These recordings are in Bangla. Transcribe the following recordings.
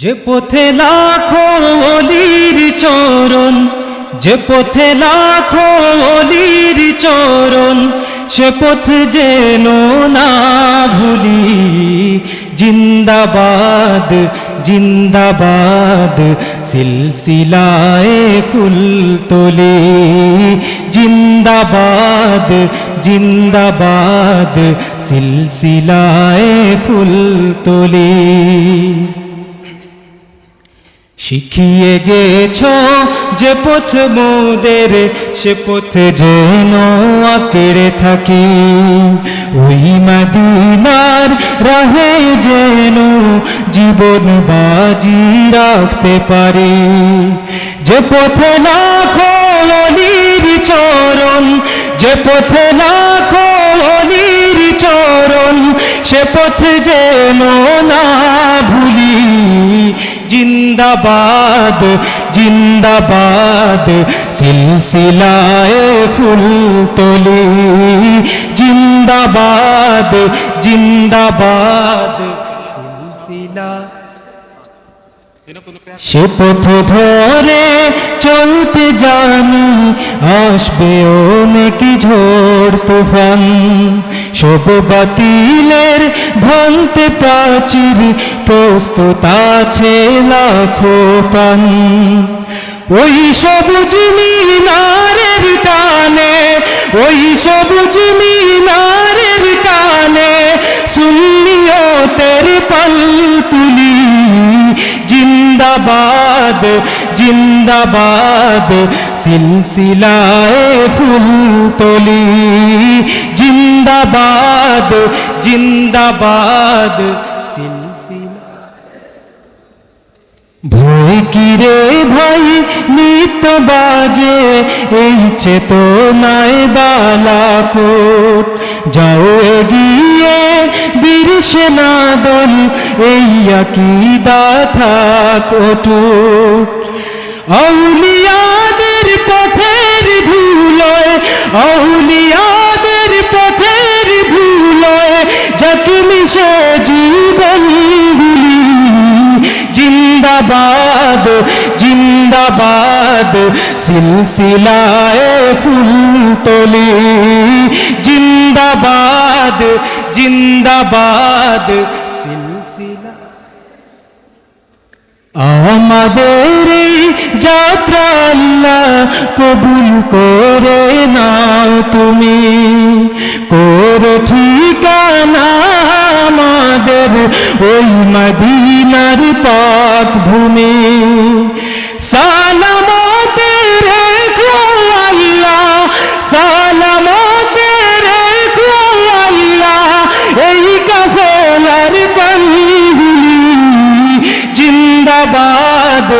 যে পথে লাখো অলির চরণ, যে পথে লাখো অলির চরণ, সে পথ যেন না ভুলি। জিন্দাবাদ জিন্দাবাদ, সিলসিলায় ফুল তোলে। জিন্দাবাদ জিন্দাবাদ, সিলসিলায় ফুল তোলে। শিখিয়ে গেছ যে পথ মোদের, সে পথ যেন আঁকড়ে থাকি। ওই মদিনার রাহে যেন জীবন বাজি রাখতে পারি। যে পথে লাখো অলির চরণ, যে পথে লাখো অলির চরণ, সে পথ যেন না ভুলি। জিন্দাবাদ জিন্দাবাদ সিলসিলায় ফুল তোলে। জিন্দাবাদ জিন্দাবাদ। সে পথ ধরে চলতে জানি, আসবে অনেক ঝড় তুফান। সব বাতিলের ভাঙতে প্রাচীর, প্রস্তুত আছে লাখো পান ওই সবুজ মিনারের টানে, ওই সবুজ মিনারের জিন্দাবাদ জিন্দাবাদ, সিলসিলায় ফুল তলি। জিন্দাবাদ জিন্দাবাদ, সিলসিলা। ভয় কিরে ভাই নিত বাজে, এই চেতনায় বালাপুট। যাও এগিয়ে বীর সেনাদল এই আকিদা থাক অটুট। আউলিয়াদের পথের ভুলয় আউলিয়াদের পথের ভুলয়, যাকে মিশে জীবন জিন্দাবাদ জিন্দাবাদ, সিলসিলায় ফুল তোলে। জিন্দাবাদ জিন্দাবাদ। সিলসিলা আমাদের যাত্রা আল্লাহ কবুল করে নাও তুমি। করে ঠিকানা আমাদের ওই মদিনার পাক ভূমি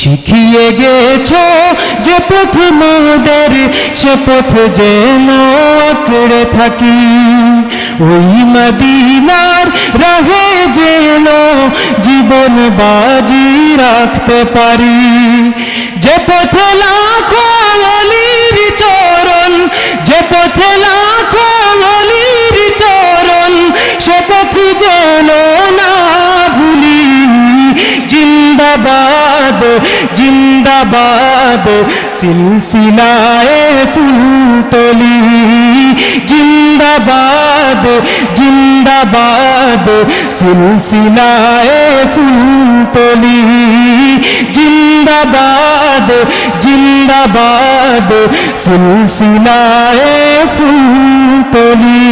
শিখিয়ে গেছ যে পথ মোদের সে পথ যেন আঁকড়ে থাকি। ওই মদিনার রাহে যেন জীবন বাজি রাখতে পারি। যে পথ লাখো অলির জিন্দাবাদ জিন্দাবাদ সিলসিলায় ফুল তলি জিন্দাবাদ জিন্দাবাদ সিলসিলায় ফুল তলি জিন্দাবাদ জিন্দাবাদ সিলসিলায় ফুল তলি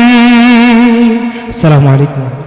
আসসালামু আলাইকুম।